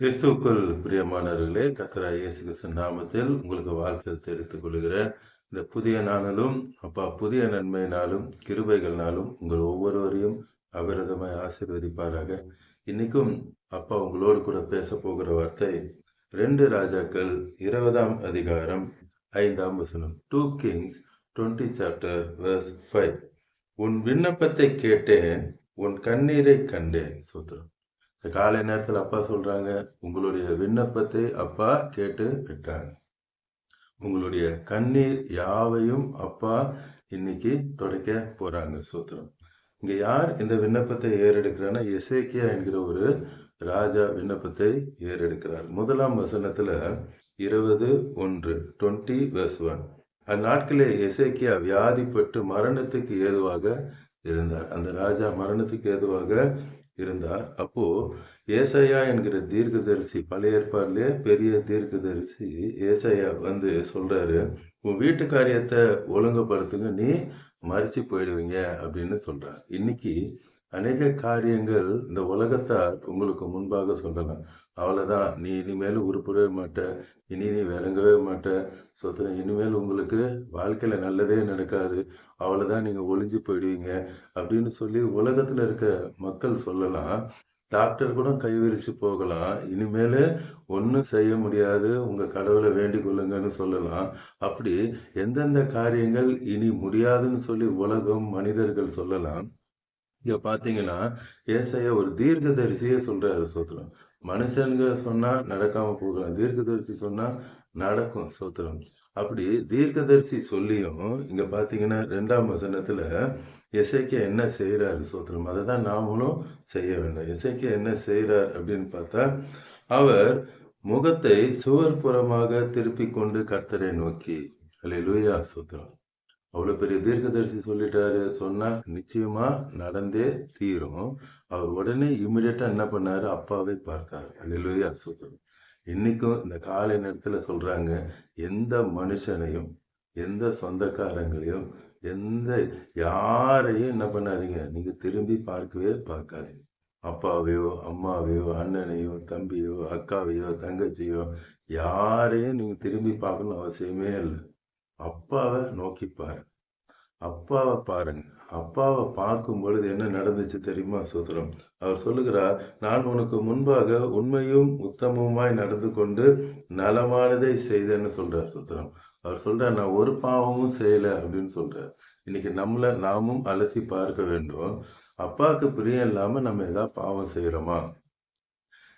கிறிஸ்துவுக்குள் பிரியமானவர்களே கத்தரா இயேசு கிறிஸ்து நாமத்தில் உங்களுக்கு வாழ்த்து தெரிவித்துக் கொள்கிறேன். இந்த புதிய நாளிலும் அப்பா புதிய நன்மையினாலும் கிருபைகள்னாலும் உங்கள் ஒவ்வொருவரையும் அபிரதமாய் ஆசீர்வதிப்பாராக. இன்னைக்கும் அப்பா உங்களோடு கூட பேச போகிற வார்த்தை ரெண்டு ராஜாக்கள் இருபதாம் அதிகாரம் ஐந்தாம் வசனம். Two kings twenty chapter verse five. உன் விண்ணப்பத்தை கேட்டேன் உன் கண்ணீரை கண்டேன் சூத்திரம். இந்த காலை நேரத்தில் அப்பா சொல்கிறாங்க உங்களுடைய விண்ணப்பத்தை அப்பா கேட்டு விட்டாங்க உங்களுடைய கண்ணீர் யாவையும் அப்பா இன்னைக்கு துடைக்க போகிறாங்க சூத்திரம். இங்கே யார் இந்த விண்ணப்பத்தை ஏறெடுக்கிறான்னா எசேக்கியா என்கிற ஒரு ராஜா விண்ணப்பத்தை ஏறெடுக்கிறார். முதலாம் வசனத்தில் இருபது ஒன்று டுவெண்ட்டி வெர்ஸ் ஒன் அந்நாட்களே எசேக்கியா வியாதிப்பட்டு மரணத்துக்கு ஏதுவாக இருந்தார். அந்த ராஜா மரணத்துக்கு ஏதுவாக இருந்தார். அப்போ ஏசையா என்கிற தீர்க்கதரிசி பழைய ஏற்பாடுலேயே பெரிய தீர்க்கதரிசி ஏசையா வந்து சொல்றாரு உன் வீட்டு காரியத்தை ஒழுங்குபடுத்துங்க நீ மறிச்சு போயிடுவீங்க அப்படின்னு சொல்றார். இன்னைக்கு அநேக காரியங்கள் இந்த உலகத்தார் உங்களுக்கு முன்பாக சொல்லலாம் அவ்வளோதான் நீ இனிமேல் உருப்படவே மாட்ட. இனி நீ விளங்கவே மாட்ட. சொத்துல இனிமேல் உங்களுக்கு வாழ்க்கையில் நல்லதே நடக்காது. அவ்வளோதான் நீங்கள் ஒளிஞ்சு போயிடுவீங்க அப்படின்னு சொல்லி உலகத்தில் இருக்க மக்கள் சொல்லலாம். டாக்டர் கூட கைவிரிச்சு போகலாம். இனிமேல் ஒன்றும் செய்ய முடியாது. உங்கள் கடவுளை வேண்டிக் கொள்ளுங்கன்னு சொல்லலாம். அப்படி எந்தெந்த காரியங்கள் இனி முடியாதுன்னு சொல்லி உலகம் மனிதர்கள் சொல்லலாம். இங்க பாத்தீங்கன்னா ஏசையா ஒரு தீர்க்கதரிசியே சொல்றாரு சோத்திரம். மனுஷனுங்க சொன்னா நடக்காம போகலாம். தீர்க்கதரிசி சொன்னா நடக்கும் சோத்திரம். அப்படி தீர்க்கதரிசி சொல்லியும் இங்க பாத்தீங்கன்னா ரெண்டாம் வசனத்துல எசைக்கியா என்ன செய்கிறாரு சோத்திரம்? அதை தான் நாமளும் செய்ய வேண்டும். எசைக்கியா என்ன செய்கிறார் அப்படின்னு பார்த்தா அவர் முகத்தை சுவர் புறமாக திருப்பி கொண்டு கர்த்தரை நோக்கி. அல்லேலூயா சோத்திரம். அவ்வளோ பெரிய தீர்க்கதரிசி சொல்லிட்டாரு. சொன்னா நிச்சயமா நடந்தே தீரும். அவர் உடனே இமிடியட்டா என்ன பண்ணாரு? அப்பாவை பார்த்தார். அல்லேலூயா சோத்திரம். இன்னைக்கும் இந்த காலை நேரத்தில் சொல்றாங்க எந்த மனுஷனையும் எந்த சொந்தக்காரங்களையும் எந்த யாரையும் என்ன பண்ணாதீங்க. நீங்க திரும்பி பார்க்கவே பார்க்காதீங்க. அப்பாவையோ அம்மாவையோ அண்ணனையோ தம்பியோ அக்காவையோ தங்கச்சியோ யாரையும் நீங்க திரும்பி பார்க்கணும் அவசியமே இல்லை. அப்பாவை நோக்கி பாருங்க அப்பாவை பாருங்க. அப்பாவை பார்க்கும் பொழுது என்ன நடந்துச்சு தெரியுமா சுதரம்? அவர் சொல்லுகிறார் நான் உனக்கு முன்பாக உண்மையும் உத்தமமாய் நடந்து கொண்டு நலமானதை செய்தேன்னு சொல்றார் சுதரம். அவர் சொல்றார் நான் ஒரு பாவமும் செய்யல அப்படின்னு சொல்றார். இன்னைக்கு நம்மளை நாமும் அலசி பார்க்க வேண்டும். அப்பாவுக்கு பிரியம் இல்லாம நம்ம ஏதாவது பாவம் செய்யறோமா?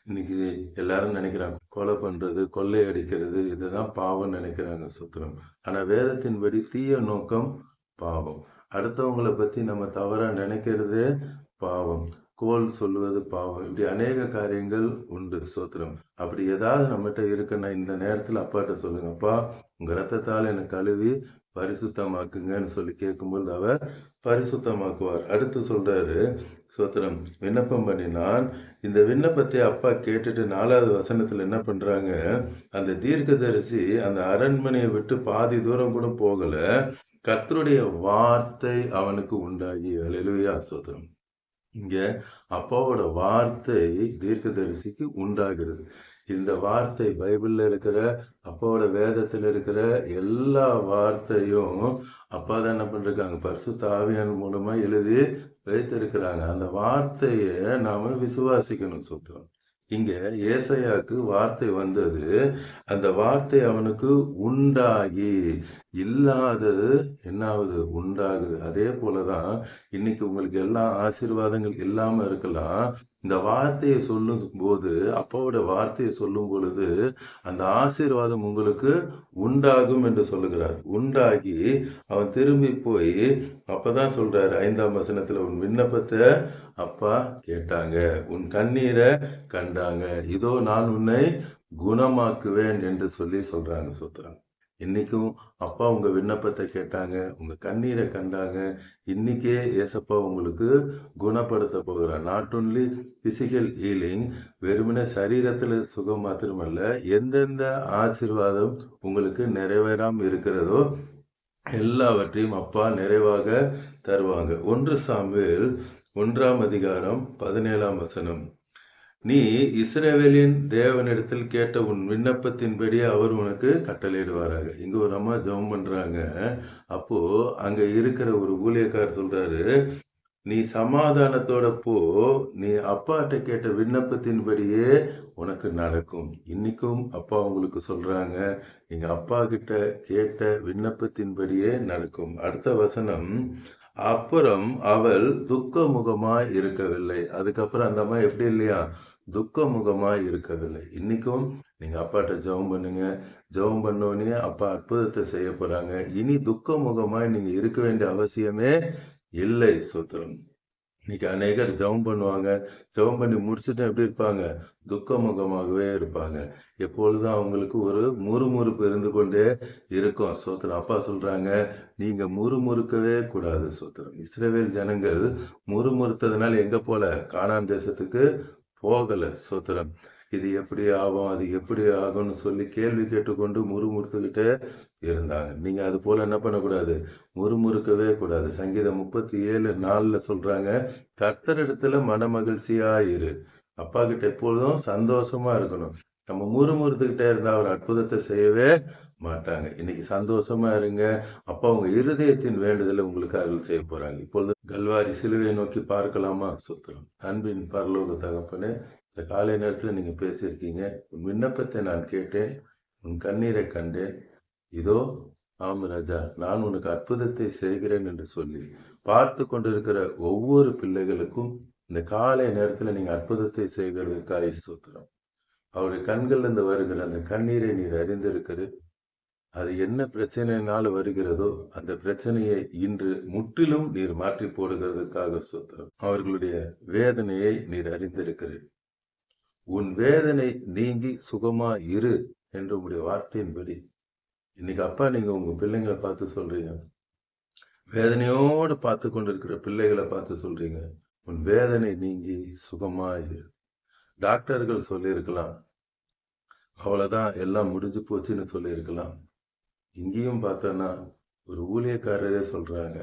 இன்னைக்கு எல்லாரும் நினைக்கிறாங்க கொலை பண்றது கொள்ளை அடிக்கிறது இதுதான் பாவம் நினைக்கிறாங்க சுத்திரம். ஆனா வேதத்தின்படி தீய நோக்கம் பாவம். அடுத்தவங்களை பத்தி நம்ம தவறா நினைக்கிறதே பாவம். கோல் சொல்லுவது பாவம். இப்படி அநேக காரியங்கள் உண்டு சோத்திரம். அப்படி ஏதாவது நம்மகிட்ட இருக்குன்னா இந்த நேரத்துல அப்பாட்ட சொல்லுங்க அப்பா உங்க ரத்தத்தால் என்னை கழுவி பரிசுத்தமாக்குங்கன்னு சொல்லி கேட்கும்போது அவர் பரிசுத்தமாக்குவார். அடுத்து சொல்றாரு சோத்திரம். விண்ணப்பம் பண்ணினான். இந்த விண்ணப்பத்தை அப்பா கேட்டுட்டு நாலாவது வசனத்தில் என்ன பண்ணுறாங்க அந்த தீர்க்கதரிசி அந்த அரண்மனையை விட்டு பாதி தூரம் கூட போகலை. கர்த்தருடைய வார்த்தை அவனுக்கு உண்டாகி. அலையிலுயா சோத்திரம். இங்க அப்பாவோட வார்த்தை தீர்க்கதரிசிக்கு உண்டாகிறது. இந்த வார்த்தை பைபிளில் இருக்கிற அப்பாவோட வேதத்தில் இருக்கிற எல்லா வார்த்தையும் அப்பா தான் என்ன பண்ணிருக்காங்க? பரிசு தாவியன் மூலமாக எழுதி வைத்திருக்கிறாங்க. அந்த வார்த்தையை நாம் விசுவாசிக்கணும் சுத்தம் இங்கே ஏசையாக்கு வார்த்தை வந்தது. அந்த வார்த்தை அவனுக்கு உண்டாகி இல்லாதது என்னாவது உண்டாகுது. அதே போலதான் இன்னைக்கு உங்களுக்கு எல்லா ஆசீர்வாதங்கள் இல்லாமல் இருக்கலாம். இந்த வார்த்தையை சொல்லும் போது அப்பாவோட வார்த்தையை சொல்லும் பொழுது அந்த ஆசீர்வாதம் உங்களுக்கு உண்டாகும் என்று சொல்லுகிறார். உண்டாகி அவன் திரும்பி போய் அப்பதான் சொல்றாரு ஐந்தாம் வசனத்துல உன் விண்ணப்பத்தை அப்பா கேட்டாங்க உன் கண்ணீரை கண்டாங்க. இதோ நான் உன்னை குணமாக்குவேன் என்று சொல்லி சொல்றாங்க சுத்துறாங்க இன்றைக்கும் அப்பா உங்கள் விண்ணப்பத்தை கேட்டாங்க உங்கள் கண்ணீரை கண்டாங்க. இன்னைக்கே ஏசப்பா உங்களுக்கு குணப்படுத்த போகிறார். நாட் ஒன்லி ஃபிசிக்கல் ஹீலிங் வெறுமனே சரீரத்தில் சுகம் மாத்திரமல்ல எந்தெந்த ஆசீர்வாதம் உங்களுக்கு நிறைவேறாமல் இருக்கிறதோ எல்லாவற்றையும் அப்பா நிறைவாக தருவாங்க. ஒன்று சாமியில் ஒன்றாம் அதிகாரம் பதினேழாம் வசனம். நீ இஸ்ரேவேலின் தேவனிடத்தில் கேட்ட உன் விண்ணப்பத்தின்படி அவர் உனக்கு கட்டளையிடுவாராக. இங்கே ஒரு அம்மா ஜெபம் பண்ணுறாங்க அப்போது அங்கே இருக்கிற ஒரு ஊழியக்கார் சொல்கிறாரு நீ சமாதானத்தோட போ. நீ அப்பாட்ட கேட்ட விண்ணப்பத்தின்படியே உனக்கு நடக்கும். இன்னைக்கும் அப்பா உங்களுக்கு சொல்கிறாங்க எங்கள் அப்பா கிட்ட கேட்ட விண்ணப்பத்தின்படியே நடக்கும். அடுத்த வசனம் அப்புறம் அவள் துக்கமுகமாய் இருக்கவில்லை. அதுக்கப்புறம் அந்த அம்மா எப்படி இல்லையா? துக்கமுகமாய் இருக்கவில்லை. இன்னைக்கும் நீங்கள் அப்பாட்ட ஜெபம் பண்ணுங்க. ஜெபம் பண்ணோடனே அப்பா அற்புதத்தை செய்ய போகிறாங்க இனி துக்க நீங்கள் இருக்க வேண்டிய அவசியமே இல்லை சுத்திரம். இன்னைக்கு அநேகர் ஜெபம் பண்ணுவாங்க. ஜெபம் பண்ணி முடிச்சுட்டு எப்படி இருப்பாங்க? துக்க முகமாகவே இருப்பாங்க. எப்பொழுதும் அவங்களுக்கு ஒரு முறுமுறுப்பு இருந்து கொண்டே இருக்கும். சோத்திரம் அப்பா சொல்றாங்க நீங்க முறுமுறுக்கவே கூடாது சோத்திரம். இஸ்ரேவேல் ஜனங்கள் முறுமுறுத்ததுனால எங்க போல? காணான் தேசத்துக்கு போகலை சோத்திரம். இது எப்படி ஆகும் அது எப்படி ஆகும்னு சொல்லி கேள்வி கேட்டுக்கொண்டு முறுமுறுத்துக்கிட்டே இருந்தாங்க. நீங்கள் அது போல் என்ன பண்ணக்கூடாது? முறுமுறுக்கவே கூடாது. சங்கீதம் முப்பத்தி ஏழு நாளில் சொல்கிறாங்க கர்த்தரிடத்துல மன மகிழ்ச்சியாக இரு. அப்பா கிட்ட எப்பொழுதும் சந்தோஷமாக இருக்கணும். நம்ம முறுமுறுத்துக்கிட்டே இருந்தால் அவர் அற்புதத்தை செய்யவே மாட்டாங்க. இன்னைக்கு சந்தோஷமா இருங்க. அப்பா உங்க இருதயத்தின் வேண்டுதலை உங்களுக்கு அருள் செய்ய போறாங்க. இப்பொழுது கல்வாரி சிலுவை நோக்கி பார்க்கலாமா? சுத்திரம். அன்பின் பரலோக தகப்பனே இந்த காலை நேரத்தில் நீங்கள் பேசியிருக்கீங்க. உன் விண்ணப்பத்தை நான் கேட்டேன். உன் கண்ணீரை கண்டேன். இதோ ஆம் ராஜா நான் உனக்கு அற்புதத்தை செய்கிறேன் என்று சொல்லி பார்த்து கொண்டிருக்கிற ஒவ்வொரு பிள்ளைகளுக்கும் இந்த காலை நேரத்தில் நீங்கள் அற்புதத்தை செய்கிறதுக்காக சூத்திரம். அவருடைய கண்கள்லேருந்து வருகிற அந்த கண்ணீரை நீர் அறிந்திருக்கிறது. அது என்ன பிரச்சனைனால வருகிறதோ அந்த பிரச்சனையை இன்று முற்றிலும் நீர் மாற்றி போடுகிறதுக்காக சூத்திரம். அவர்களுடைய வேதனையை நீர் அறிந்திருக்கிறேன். உன் வேதனை நீங்கி சுகமா இரு என்ற உங்களுடைய வார்த்தையின்படி. இன்னைக்கு அப்பா நீங்க உங்க பிள்ளைங்களை பார்த்து சொல்றீங்க. வேதனையோடு பார்த்து கொண்டிருக்கிற பிள்ளைகளை பார்த்து சொல்றீங்க. உன் வேதனை நீங்கி சுகமா இரு. டாக்டர்கள் சொல்லியிருக்கலாம். அவ்வளோதான் எல்லாம் முடிஞ்சு போச்சுன்னு சொல்லியிருக்கலாம். இங்கேயும் பார்த்தோன்னா ஒரு ஊழியக்காரரே சொல்கிறாங்க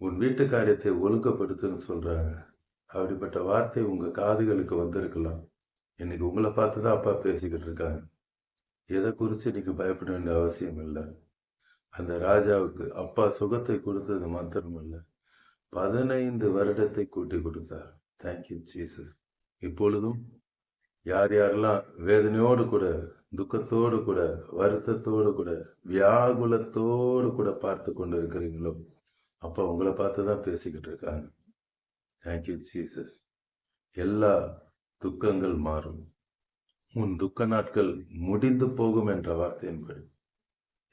உன் வீட்டு காரியத்தை ஒழுங்கப்படுத்துன்னு சொல்கிறாங்க அப்படிப்பட்ட வார்த்தை உங்கள் காதுகளுக்கு வந்திருக்கலாம். இன்னைக்கு உங்களை பார்த்து தான் அப்பா பேசிக்கிட்டு இருக்காங்க. எதை குறித்து இன்னைக்கு பயப்பட வேண்டிய அவசியம் இல்லை. அந்த ராஜாவுக்கு அப்பா சுகத்தை கொடுத்தது மாத்திரம் இல்லை. பதினைந்து வருடத்தை கூட்டி கொடுத்தார். தேங்க்யூ ஜீசஸ் இப்பொழுதும் யார் யாரெல்லாம் வேதனையோடு கூட துக்கத்தோடு கூட வருத்தத்தோடு கூட வியாகுலத்தோடு கூட பார்த்து கொண்டு இருக்கிறீங்களோ அப்போ உங்களை பார்த்து தான் பேசிக்கிட்டு இருக்காங்க. தேங்க்யூ ஜீசஸ் எல்லா துக்கங்கள் மாறும். உன் துக்க நாட்கள் முடிந்து போகும் என்ற வார்த்தையின்படி.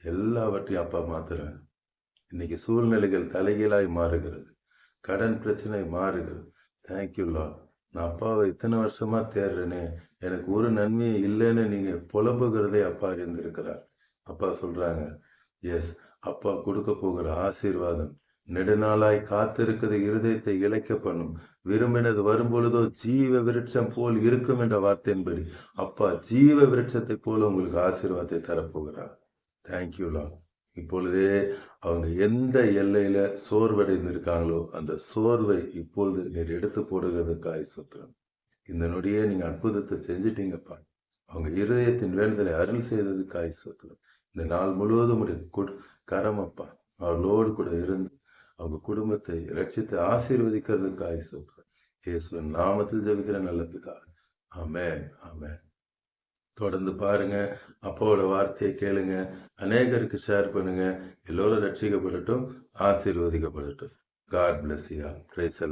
எல்லாவற்றையும் அப்பா மாத்துறேன் இன்னைக்கு சூழ்நிலைகள் தலைகீழாய் மாறுகிறது. கடன் பிரச்சனை மாறுகிறது. தேங்க்யூ லாட் நான் அப்பாவை இத்தனை வருஷமாக தேடுறேனே எனக்கு ஒரு நன்மையே இல்லைன்னு நீங்கள் புலம்புகிறதே அப்பா அறிந்திருக்கிறார். அப்பா சொல்கிறாங்க எஸ் அப்பா கொடுக்க போகிற ஆசீர்வாதம் நெடுநாளாய் காத்திருக்கிற இருதயத்தை இழைக்க பண்ணும். விரும்பினது வரும்பொழுதோ ஜீவ விருட்சம் போல் இருக்கும் என்ற வார்த்தையின்படி அப்பா ஜீவ விருட்சத்தை போல உங்களுக்கு ஆசீர்வாதத்தை தரப்போகிறார். தேங்க்யூலா இப்பொழுதே அவங்க எந்த எல்லையில சோர்வடைந்து இருக்காங்களோ அந்த சோர்வை இப்பொழுது நீர் எடுத்து போடுகிறதுக்காய் சுத்திரம். இந்த நொடியே நீங்க அற்புதத்தை செஞ்சிட்டீங்கப்பா. அவங்க இருதயத்தின் வேண்டுதலை அருள் செய்ததுக்காய் சுத்திரம். இந்த நாள் முழுவதும் உடைய கரமப்பா. அவர்களோடு கூட இருந்து அவங்க குடும்பத்தை ரட்சித்து ஆசீர்வதிக்கிறதுக்காய் சுத்திரம். இயேசுவின் நாமத்தில் ஜபிக்கிற நல்ல பிதா. அமேன் அமேன் தொடர்ந்து பாருங்க அப்பாவோட வார்த்தையை கேளுங்க அநேகருக்கு ஷேர் பண்ணுங்க. எல்லோரும் ரட்சிக்கப்படட்டும் ஆசீர்வதிக்கப்படட்டும். God bless you praise